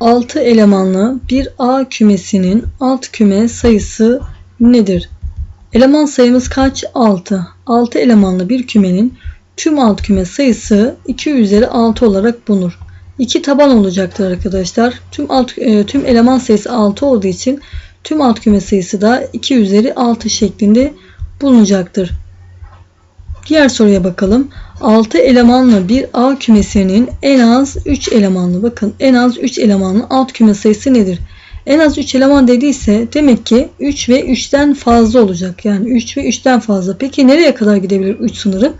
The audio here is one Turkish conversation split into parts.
6 elemanlı bir A kümesinin alt küme sayısı nedir? Eleman sayımız kaç? 6. 6 elemanlı bir kümenin tüm alt küme sayısı 2 üzeri 6 olarak bulunur. 2 taban olacaktır arkadaşlar. Tüm alt e, tüm eleman sayısı 6 olduğu için tüm alt küme sayısı da 2 üzeri 6 şeklinde bulunacaktır. Diğer soruya bakalım. 6 elemanlı bir A kümesinin en az 3 elemanlı bakın en az 3 elemanlı alt küme sayısı nedir? En az 3 eleman dediyse demek ki 3 ve 3'ten fazla olacak. Yani 3 ve 3'ten fazla. Peki nereye kadar gidebilir 3 sınırı?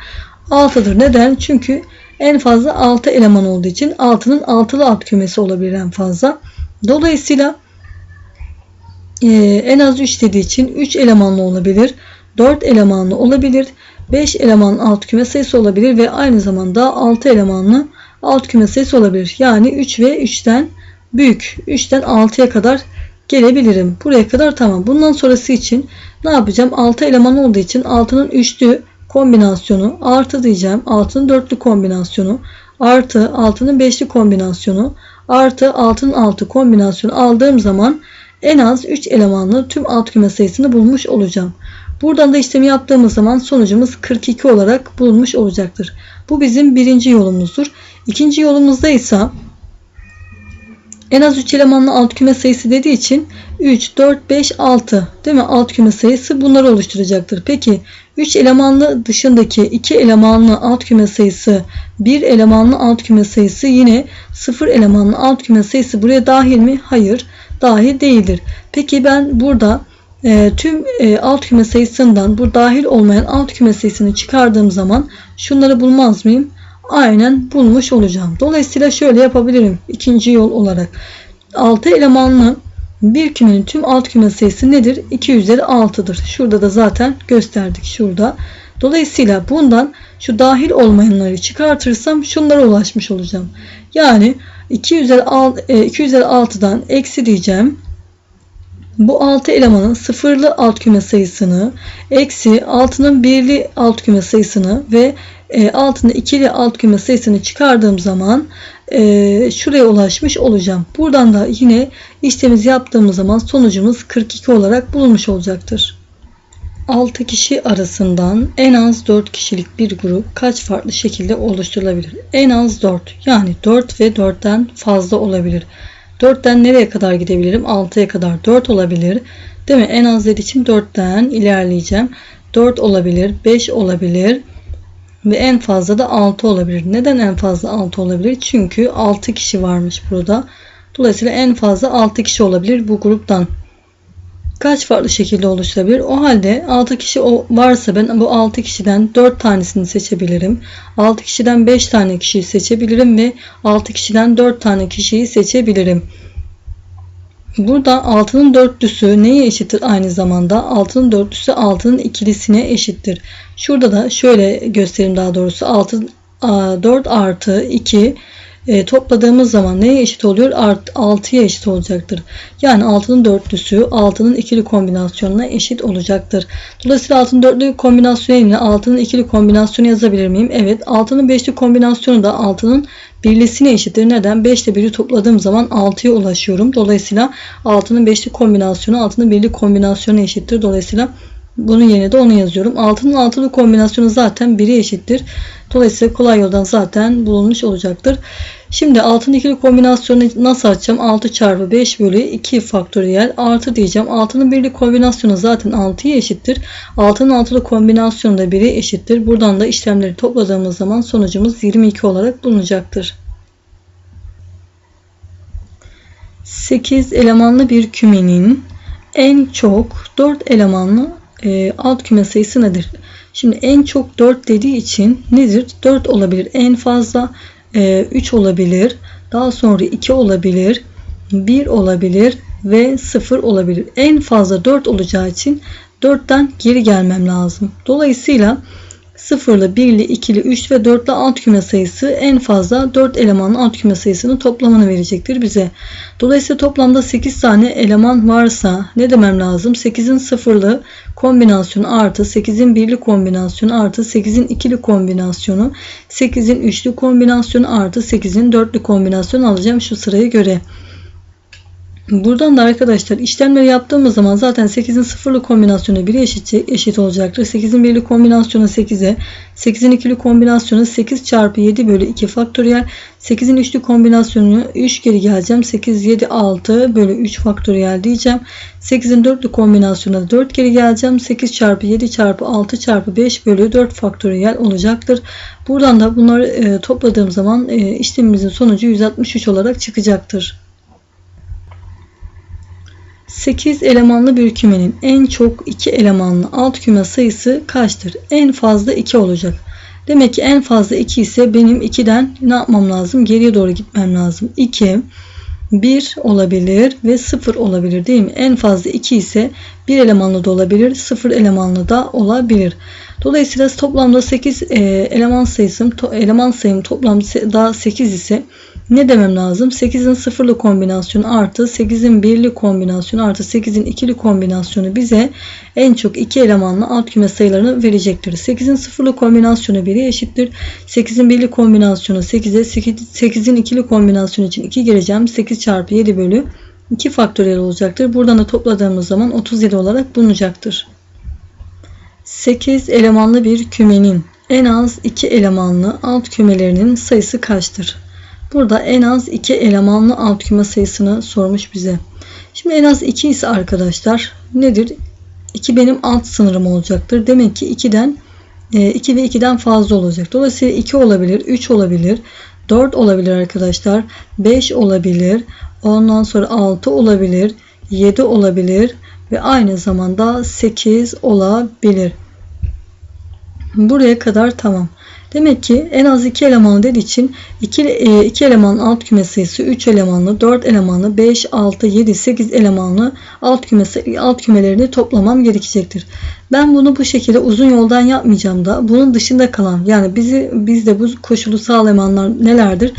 6'dır. Neden? Çünkü en fazla 6 eleman olduğu için 6'nın altılı alt kümesi olabilir en fazla. Dolayısıyla e, en az 3 dediği için 3 elemanlı olabilir. 4 elemanlı olabilir. 5 eleman alt küme sayısı olabilir ve aynı zamanda 6 elemanlı alt küme sayısı olabilir. Yani 3 ve 3'ten büyük. 3'ten 6'ya kadar gelebilirim. Buraya kadar tamam. Bundan sonrası için ne yapacağım? 6 eleman olduğu için 6'nın üçlü kombinasyonu artı diyeceğim. 6'nın dörtlü kombinasyonu artı 6'nın beşli kombinasyonu artı 6'nın 6 kombinasyonu aldığım zaman en az 3 elemanlı tüm alt küme sayısını bulmuş olacağım. Buradan da işlemi yaptığımız zaman sonucumuz 42 olarak bulunmuş olacaktır. Bu bizim birinci yolumuzdur. İkinci yolumuzda ise en az 3 elemanlı alt küme sayısı dediği için 3, 4, 5, 6 değil mi? Alt küme sayısı bunları oluşturacaktır. Peki 3 elemanlı dışındaki 2 elemanlı alt küme sayısı 1 elemanlı alt küme sayısı yine 0 elemanlı alt küme sayısı buraya dahil mi? Hayır dahil değildir. Peki ben burada e, tüm e, alt küme sayısından bu dahil olmayan alt küme sayısını çıkardığım zaman şunları bulmaz mıyım? Aynen bulmuş olacağım. Dolayısıyla şöyle yapabilirim. İkinci yol olarak 6 elemanlı bir kümenin tüm alt küme sayısı nedir? 2 üzeri 6'dır. Şurada da zaten gösterdik. Şurada. Dolayısıyla bundan şu dahil olmayanları çıkartırsam şunlara ulaşmış olacağım. Yani 2 üzeri 6, 2 üzeri 6'dan eksi diyeceğim. Bu 6 elemanın sıfırlı alt küme sayısını eksi 6'nın birli alt küme sayısını ve e, ikili alt küme sayısını çıkardığım zaman e, şuraya ulaşmış olacağım. Buradan da yine işlemimizi yaptığımız zaman sonucumuz 42 olarak bulunmuş olacaktır. 6 kişi arasından en az 4 kişilik bir grup kaç farklı şekilde oluşturulabilir? En az 4 yani 4 ve 4'ten fazla olabilir. 4'ten nereye kadar gidebilirim? 6'ya kadar 4 olabilir. Değil mi? En az dediği için 4'ten ilerleyeceğim. 4 olabilir, 5 olabilir ve en fazla da 6 olabilir. Neden en fazla 6 olabilir? Çünkü 6 kişi varmış burada. Dolayısıyla en fazla 6 kişi olabilir bu gruptan. Kaç farklı şekilde oluşturabilir? O halde 6 kişi varsa ben bu 6 kişiden 4 tanesini seçebilirim. 6 kişiden 5 tane kişiyi seçebilirim ve 6 kişiden 4 tane kişiyi seçebilirim. Burada 6'nın dörtlüsü neye eşittir aynı zamanda? 6'nın dörtlüsü 6'nın ikilisine eşittir. Şurada da şöyle göstereyim daha doğrusu 6 4 artı 2 e, topladığımız zaman neye eşit oluyor? Art, 6'ya eşit olacaktır. Yani 6'nın dörtlüsü 6'nın ikili kombinasyonuna eşit olacaktır. Dolayısıyla 6'nın dörtlü kombinasyonu yerine 6'nın ikili kombinasyonu yazabilir miyim? Evet. 6'nın beşli kombinasyonu da 6'nın birlisine eşittir. Neden? 5 ile 1'i topladığım zaman 6'ya ulaşıyorum. Dolayısıyla 6'nın beşli kombinasyonu 6'nın birli kombinasyonu eşittir. Dolayısıyla bunun yerine de onu yazıyorum. 6'nın altılı kombinasyonu zaten 1'e eşittir. Dolayısıyla kolay yoldan zaten bulunmuş olacaktır. Şimdi altın ikili kombinasyonu nasıl açacağım? 6 çarpı 5 bölü 2 faktöriyel artı diyeceğim. Altının birli kombinasyonu zaten 6'ya eşittir. Altının altılı kombinasyonu da 1'e eşittir. Buradan da işlemleri topladığımız zaman sonucumuz 22 olarak bulunacaktır. 8 elemanlı bir kümenin en çok 4 elemanlı e, alt küme sayısı nedir? Şimdi en çok 4 dediği için nedir? 4 olabilir. En fazla e, 3 olabilir. Daha sonra 2 olabilir. 1 olabilir ve 0 olabilir. En fazla 4 olacağı için 4'ten geri gelmem lazım. Dolayısıyla 0'lı, 1'li, 2'li, 3 ve 4'lü alt küme sayısı en fazla 4 elemanlı alt küme sayısının toplamını verecektir bize. Dolayısıyla toplamda 8 tane eleman varsa ne demem lazım? 8'in sıfırlı kombinasyonu artı 8'in birli kombinasyonu artı 8'in ikili kombinasyonu 8'in üçlü kombinasyonu artı 8'in dörtlü kombinasyonu alacağım şu sıraya göre. Buradan da arkadaşlar işlemleri yaptığımız zaman zaten 8'in sıfırlı kombinasyonu 1'e eşit, eşit olacaktır. 8'in birli kombinasyonu 8'e, 8'in ikili kombinasyonu 8 çarpı 7 bölü 2 faktöriyel. 8'in üçlü kombinasyonunu 3 geri geleceğim. 8, 7, 6 bölü 3 faktöriyel diyeceğim. 8'in dörtlü kombinasyonuna 4 geri geleceğim. 8 çarpı 7 çarpı 6 çarpı 5 bölü 4 faktöriyel olacaktır. Buradan da bunları e, topladığım zaman e, işlemimizin sonucu 163 olarak çıkacaktır. 8 elemanlı bir kümenin en çok 2 elemanlı alt küme sayısı kaçtır? En fazla 2 olacak. Demek ki en fazla 2 ise benim 2'den ne yapmam lazım? Geriye doğru gitmem lazım. 2, 1 olabilir ve 0 olabilir değil mi? En fazla 2 ise 1 elemanlı da olabilir, 0 elemanlı da olabilir. Dolayısıyla toplamda 8 e, eleman sayısım, eleman sayım toplam daha 8 ise ne demem lazım? 8'in sıfırlı kombinasyonu artı 8'in birli kombinasyonu artı 8'in ikili kombinasyonu bize en çok iki elemanlı alt küme sayılarını verecektir. 8'in sıfırlı kombinasyonu 1'e eşittir. 8'in birli kombinasyonu 8'e 8'in ikili kombinasyonu için 2 gireceğim. 8 çarpı 7 bölü 2 faktöriyel olacaktır. Buradan da topladığımız zaman 37 olarak bulunacaktır. 8 elemanlı bir kümenin en az 2 elemanlı alt kümelerinin sayısı kaçtır? Burada en az 2 elemanlı alt küme sayısını sormuş bize. Şimdi en az 2 ise arkadaşlar nedir? 2 benim alt sınırım olacaktır. Demek ki 2'den 2 e, ve 2'den fazla olacak. Dolayısıyla 2 olabilir, 3 olabilir, 4 olabilir arkadaşlar, 5 olabilir, ondan sonra 6 olabilir, 7 olabilir ve aynı zamanda 8 olabilir. Buraya kadar tamam. Demek ki en az 2 elemanlı dediği için 2, 2 elemanın alt küme sayısı 3 elemanlı, 4 elemanlı, 5, 6, 7, 8 elemanlı alt, küme, alt kümelerini toplamam gerekecektir. Ben bunu bu şekilde uzun yoldan yapmayacağım da bunun dışında kalan yani bizi bizde bu koşulu sağlayanlar nelerdir?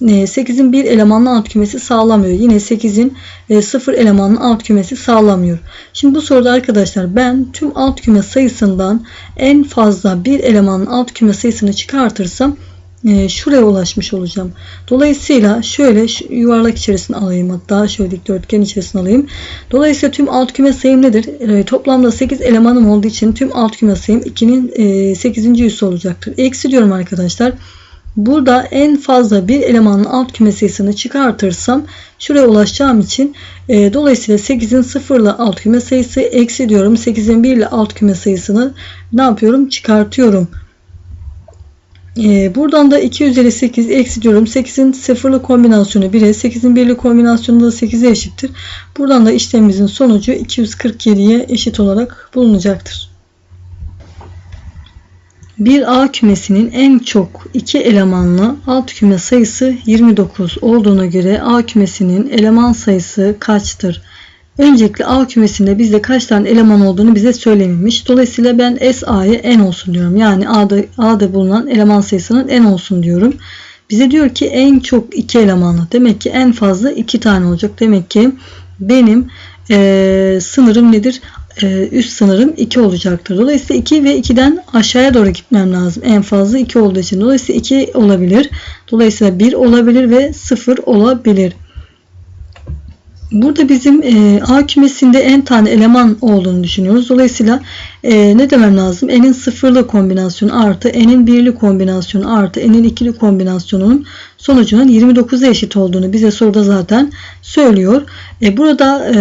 8'in ee, bir elemanlı alt kümesi sağlamıyor. Yine 8'in 0 e, elemanlı alt kümesi sağlamıyor. Şimdi bu soruda arkadaşlar ben tüm alt küme sayısından en fazla bir elemanın alt küme sayısını çıkartırsam e, şuraya ulaşmış olacağım. Dolayısıyla şöyle yuvarlak içerisine alayım hatta şöyle dikdörtgen içerisine alayım. Dolayısıyla tüm alt küme sayım nedir? E, toplamda 8 elemanım olduğu için tüm alt küme sayım 2'nin 8. üssü olacaktır. Eksi diyorum arkadaşlar. Burada en fazla bir elemanın alt küme sayısını çıkartırsam şuraya ulaşacağım için e, dolayısıyla 8'in 0 ile alt küme sayısı eksi diyorum. 8'in 1 ile alt küme sayısını ne yapıyorum? Çıkartıyorum. E, buradan da 2 üzeri 8 eksi diyorum. 8'in 0'lı kombinasyonu 1'e 8'in 1'li kombinasyonu da 8'e eşittir. Buradan da işlemimizin sonucu 247'ye eşit olarak bulunacaktır. Bir A kümesinin en çok iki elemanlı alt küme sayısı 29 olduğuna göre A kümesinin eleman sayısı kaçtır? Öncelikle A kümesinde bizde kaç tane eleman olduğunu bize söylememiş. Dolayısıyla ben SA'ya n olsun diyorum. Yani A'da, A'da bulunan eleman sayısının n olsun diyorum. Bize diyor ki en çok iki elemanlı. Demek ki en fazla iki tane olacak. Demek ki benim e, sınırım nedir? E, üst sınırım 2 olacaktır. Dolayısıyla 2 ve 2'den aşağıya doğru gitmem lazım. En fazla 2 olduğu için. Dolayısıyla 2 olabilir. Dolayısıyla 1 olabilir ve 0 olabilir. Burada bizim e, A kümesinde en tane eleman olduğunu düşünüyoruz. Dolayısıyla e, ne demem lazım? N'in sıfırlı kombinasyonu artı N'in birli kombinasyonu artı N'in ikili kombinasyonunun sonucunun 29'a eşit olduğunu bize soruda zaten söylüyor. E, burada e,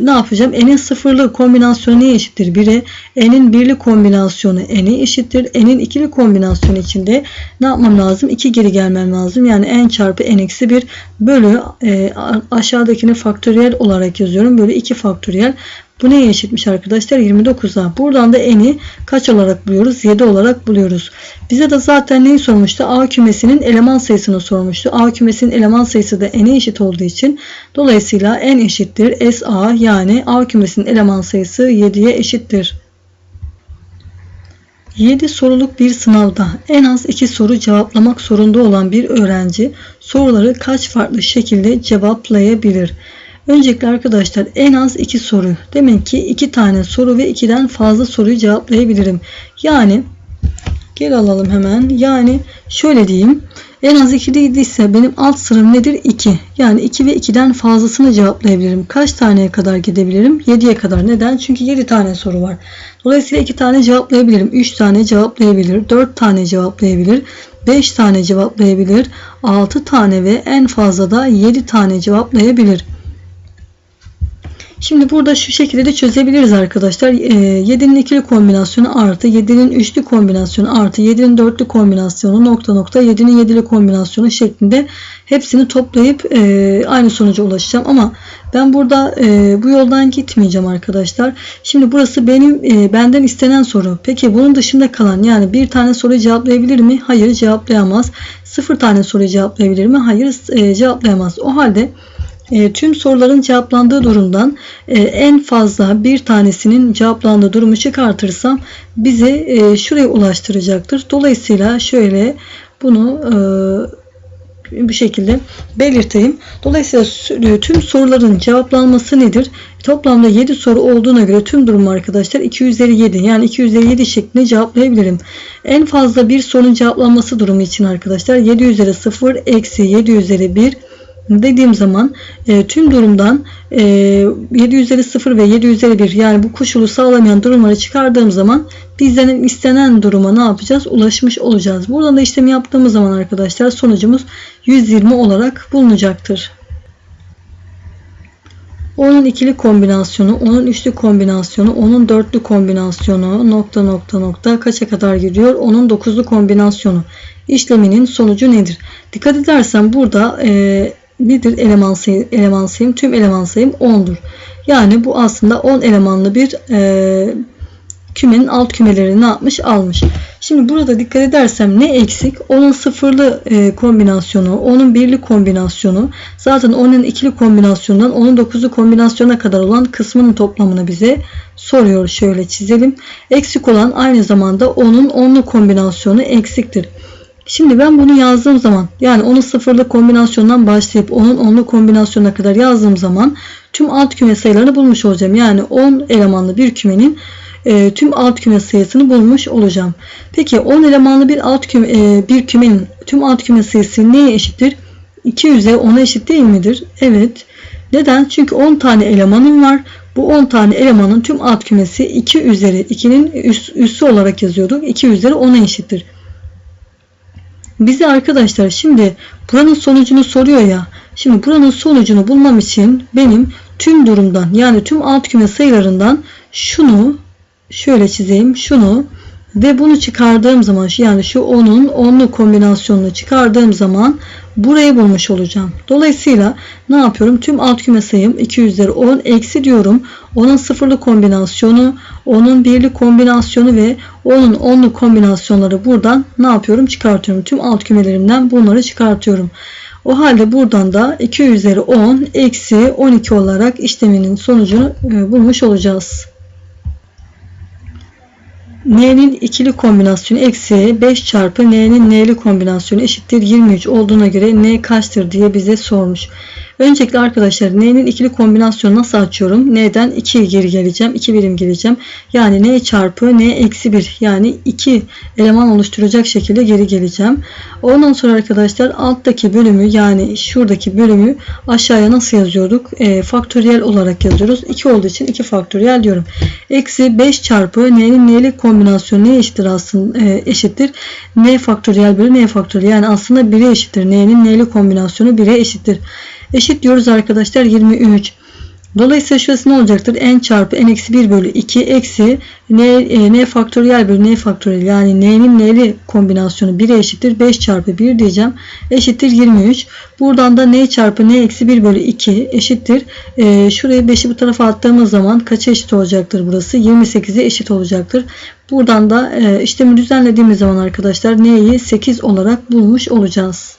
ne yapacağım? N'in sıfırlı kombinasyonu neye eşittir? 1'e. N'in birli kombinasyonu N'e eşittir. N'in ikili kombinasyonu içinde ne yapmam lazım? 2 geri gelmem lazım. Yani N çarpı N eksi 1 bölü e, aşağıdakini faktöriyel olarak yazıyorum. Böyle 2 faktöriyel. Bu neye eşitmiş arkadaşlar? 29'a. Buradan da n'i kaç olarak buluyoruz? 7 olarak buluyoruz. Bize de zaten neyi sormuştu? A kümesinin eleman sayısını sormuştu. A kümesinin eleman sayısı da n'e eşit olduğu için dolayısıyla n eşittir SA yani A kümesinin eleman sayısı 7'ye eşittir. 7 soruluk bir sınavda en az 2 soru cevaplamak zorunda olan bir öğrenci soruları kaç farklı şekilde cevaplayabilir? Öncelikle arkadaşlar en az 2 soru. Demek ki 2 tane soru ve 2'den fazla soruyu cevaplayabilirim. Yani Geri alalım hemen. Yani şöyle diyeyim. En az 2 değildiyse benim alt sınırım nedir? 2. Yani 2 ve 2'den fazlasını cevaplayabilirim. Kaç taneye kadar gidebilirim? 7'ye kadar. Neden? Çünkü 7 tane soru var. Dolayısıyla 2 tane cevaplayabilirim. 3 tane cevaplayabilir. 4 tane cevaplayabilir. 5 tane cevaplayabilir. 6 tane ve en fazla da 7 tane cevaplayabilir. Şimdi burada şu şekilde de çözebiliriz arkadaşlar. E, 7'nin ikili kombinasyonu artı 7'nin üçlü kombinasyonu artı 7'nin dörtlü kombinasyonu nokta nokta 7'nin yedili kombinasyonu şeklinde hepsini toplayıp e, aynı sonuca ulaşacağım. Ama ben burada e, bu yoldan gitmeyeceğim arkadaşlar. Şimdi burası benim e, benden istenen soru. Peki bunun dışında kalan yani bir tane soruyu cevaplayabilir mi? Hayır cevaplayamaz. Sıfır tane soruyu cevaplayabilir mi? Hayır cevaplayamaz. O halde e, tüm soruların cevaplandığı durumdan e, en fazla bir tanesinin cevaplandığı durumu çıkartırsam bizi e, şuraya ulaştıracaktır. Dolayısıyla şöyle bunu e, bir şekilde belirteyim. Dolayısıyla e, tüm soruların cevaplanması nedir? Toplamda 7 soru olduğuna göre tüm durum arkadaşlar 2 üzeri 7 yani 2 üzeri 7 şeklinde cevaplayabilirim. En fazla bir sorunun cevaplanması durumu için arkadaşlar 7 üzeri 0 eksi 7 üzeri 1 dediğim zaman e, tüm durumdan e, 7 üzeri 0 ve 7 üzeri 1 yani bu koşulu sağlamayan durumları çıkardığım zaman bizden istenen duruma ne yapacağız? Ulaşmış olacağız. Buradan da işlemi yaptığımız zaman arkadaşlar sonucumuz 120 olarak bulunacaktır. Onun ikili kombinasyonu, onun üçlü kombinasyonu, onun dörtlü kombinasyonu nokta nokta nokta kaça kadar gidiyor? Onun dokuzlu kombinasyonu işleminin sonucu nedir? Dikkat edersen burada e, nedir eleman, sayı, eleman sayım? Tüm eleman sayım 10'dur. Yani bu aslında 10 elemanlı bir e, kümenin alt kümelerini ne yapmış? Almış. Şimdi burada dikkat edersem ne eksik? Onun sıfırlı e, kombinasyonu, onun birli kombinasyonu, zaten onun ikili kombinasyonundan onun dokuzlu kombinasyona kadar olan kısmının toplamını bize soruyor. Şöyle çizelim. Eksik olan aynı zamanda onun onlu kombinasyonu eksiktir. Şimdi ben bunu yazdığım zaman yani onun sıfırlı kombinasyondan başlayıp onun onlu kombinasyonuna kadar yazdığım zaman tüm alt küme sayılarını bulmuş olacağım. Yani 10 elemanlı bir kümenin e, tüm alt küme sayısını bulmuş olacağım. Peki 10 elemanlı bir alt küme, e, bir kümenin tüm alt küme sayısı neye eşittir? 2 üzeri 10'a eşit değil midir? Evet. Neden? Çünkü 10 tane elemanım var. Bu 10 tane elemanın tüm alt kümesi 2 üzeri 2'nin üs, üssü olarak yazıyorduk. 2 üzeri 10'a eşittir. Bize arkadaşlar şimdi buranın sonucunu soruyor ya. Şimdi buranın sonucunu bulmam için benim tüm durumdan yani tüm alt küme sayılarından şunu şöyle çizeyim. Şunu ve bunu çıkardığım zaman yani şu 10'un 10'lu kombinasyonunu çıkardığım zaman burayı bulmuş olacağım. Dolayısıyla ne yapıyorum? Tüm alt küme sayım 2 üzeri 10 eksi diyorum. Onun sıfırlı kombinasyonu, onun birli kombinasyonu ve onun onlu kombinasyonları buradan ne yapıyorum? Çıkartıyorum. Tüm alt kümelerimden bunları çıkartıyorum. O halde buradan da 2 üzeri 10 eksi 12 olarak işleminin sonucunu e, bulmuş olacağız. N'nin ikili kombinasyonu eksi 5 çarpı N'nin N'li kombinasyonu eşittir 23 olduğuna göre N kaçtır diye bize sormuş. Öncelikle arkadaşlar N'nin ikili kombinasyonu nasıl açıyorum? N'den 2 geri geleceğim. 2 birim geleceğim. Yani N çarpı N eksi 1 yani 2 eleman oluşturacak şekilde geri geleceğim. Ondan sonra arkadaşlar alttaki bölümü yani şuradaki bölümü aşağıya nasıl yazıyorduk? E, faktöriyel olarak yazıyoruz. 2 olduğu için 2 faktöriyel diyorum. Eksi 5 çarpı N'nin N'li kombinasyonu ne eşittir aslında? E, eşittir. N faktöriyel bölü N faktöriyel yani aslında 1'e eşittir. N'nin N'li kombinasyonu 1'e eşittir. Eşit diyoruz arkadaşlar 23. Dolayısıyla şurası ne olacaktır? n çarpı n eksi 1 bölü 2 eksi n, e, n faktöriyel bölü n faktöriyel yani n'nin n'li kombinasyonu 1'e eşittir. 5 çarpı 1 diyeceğim. Eşittir 23. Buradan da n çarpı n eksi 1 bölü 2 eşittir. E, şuraya 5'i bu tarafa attığımız zaman kaça eşit olacaktır burası? 28'e eşit olacaktır. Buradan da e, işlemi düzenlediğimiz zaman arkadaşlar n'yi 8 olarak bulmuş olacağız.